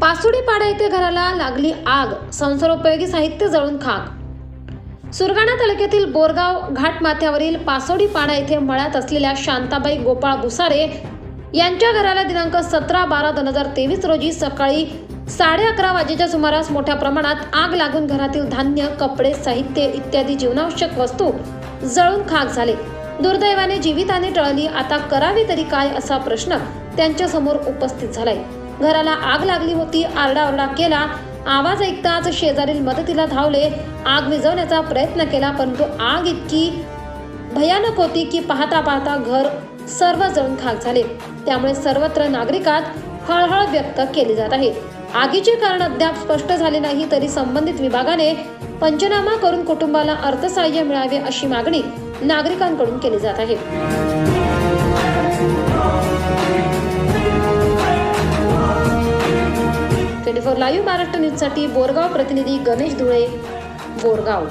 पासुडी पाडा येथे घराला लागली आग. संसारोपयोगी साहित्य जळून खाक. सुरगाणा तालुक्यातील बोरगाव घाट माथ्यावरील पासोडी पाडा येथे मळ्यात असलेल्या शांताबाई गोपाळ भुसारे यांच्या घराला दिनांक सतरा बारा दोन हजार तेवीस रोजी सकाळी साडे अकरा वाजेच्या सुमारास मोठ्या प्रमाणात आग लागून घरातील धान्य कपडे साहित्य इत्यादी जीवनावश्यक वस्तू जळून खाक झाले. दुर्दैवाने जीविताने टळली. आता करावे तरी काय असा प्रश्न त्यांच्यासमोर उपस्थित झालाय. घराला आग लागली होती आरडाओरडा केला. आवाज ऐकताच शेजारील मदतीला धावले. आग विझवण्याचा प्रयत्न केला परंतु आग इतकी भयानक होती की पाहता पाहता घर सर्व जळून खाक झाले. त्यामुळे सर्वत्र नागरिकात हळहळ व्यक्त केली जात आहे. आगीचे कारण अद्याप स्पष्ट झाले नाही तरी संबंधित विभागाने पंचनामा करून कुटुंबाला अर्थसहाय्य मिळावे अशी मागणी नागरिकांकडून केली जात आहे. लाईव्ह महाराष्ट्र न्यूजसाठी बोरगाव प्रतिनिधी गणेश धुळे बोरगाव.